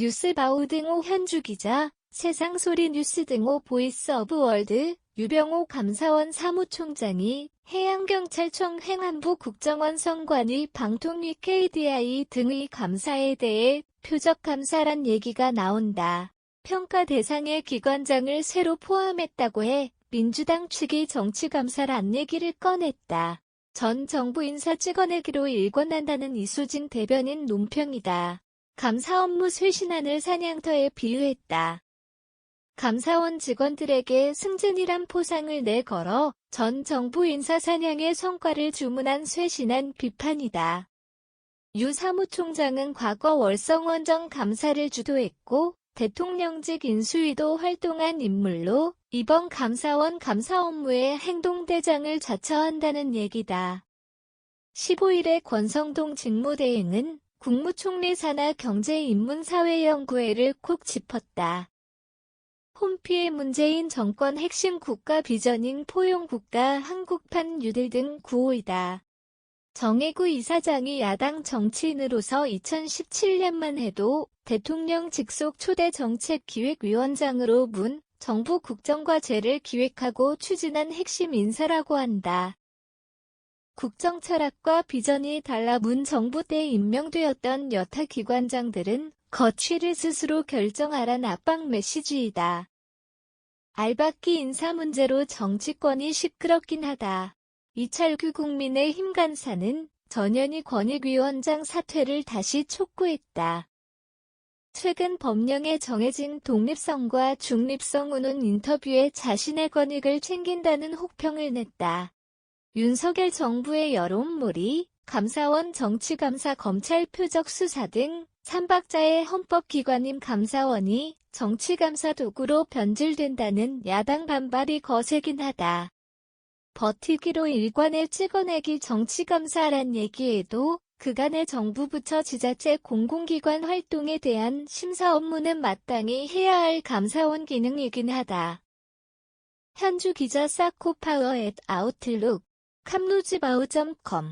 뉴스바우 등호 현주 기자, 세상소리 뉴스 등호 보이스 오브 월드, 유병호 감사원 사무총장이 해양경찰청 행안부 국정원 성관위 방통위 KDI 등의 감사에 대해 표적 감사란 얘기가 나온다. 평가 대상의 기관장을 새로 포함했다고 해 민주당 측이 정치감사란 얘기를 꺼냈다. 전 정부 인사 찍어내기로 일관한다는 이수진 대변인 논평이다. 감사 업무 쇄신안을 사냥터에 비유했다. 감사원 직원들에게 승진이란 포상을 내걸어 전 정부 인사 사냥의 성과를 주문한 쇄신한 비판이다. 유 사무총장은 과거 월성원정 감사를 주도했고 대통령직 인수위도 활동한 인물로 이번 감사원 감사 업무의 행동대장을 자처한다는 얘기다. 15일에 권성동 직무대행은 국무총리 산하 경제인문사회연구회를 콕 짚었다. 홈피의 문재인 정권 핵심 국가 비전인 포용국가 한국판 뉴딜 등 구호이다. 정혜구 이사장이 야당 정치인으로서 2017년만 해도 대통령 직속 초대 정책기획위원장으로 문 정부 국정과제를 기획하고 추진한 핵심 인사라고 한다. 국정 철학과 비전이 달라 문 정부 때 임명되었던 여타 기관장들은 거취를 스스로 결정하란 압박 메시지이다. 알박기 인사 문제로 정치권이 시끄럽긴 하다. 이철규 국민의힘 간사는 전현희 권익위원장 사퇴를 다시 촉구했다. 최근 법령에 정해진 독립성과 중립성 우는 인터뷰에 자신의 권익을 챙긴다는 혹평을 냈다. 윤석열 정부의 여론몰이, 감사원 정치감사 검찰 표적 수사 등 삼박자의 헌법기관인 감사원이 정치감사 도구로 변질된다는 야당 반발이 거세긴 하다. 버티기로 일관을 찍어내기 정치감사란 얘기에도 그간의 정부 부처 지자체 공공기관 활동에 대한 심사 업무는 마땅히 해야 할 감사원 기능이긴 하다. 현주 기자 사코파워 앳 아웃룩 캄루즈바우.com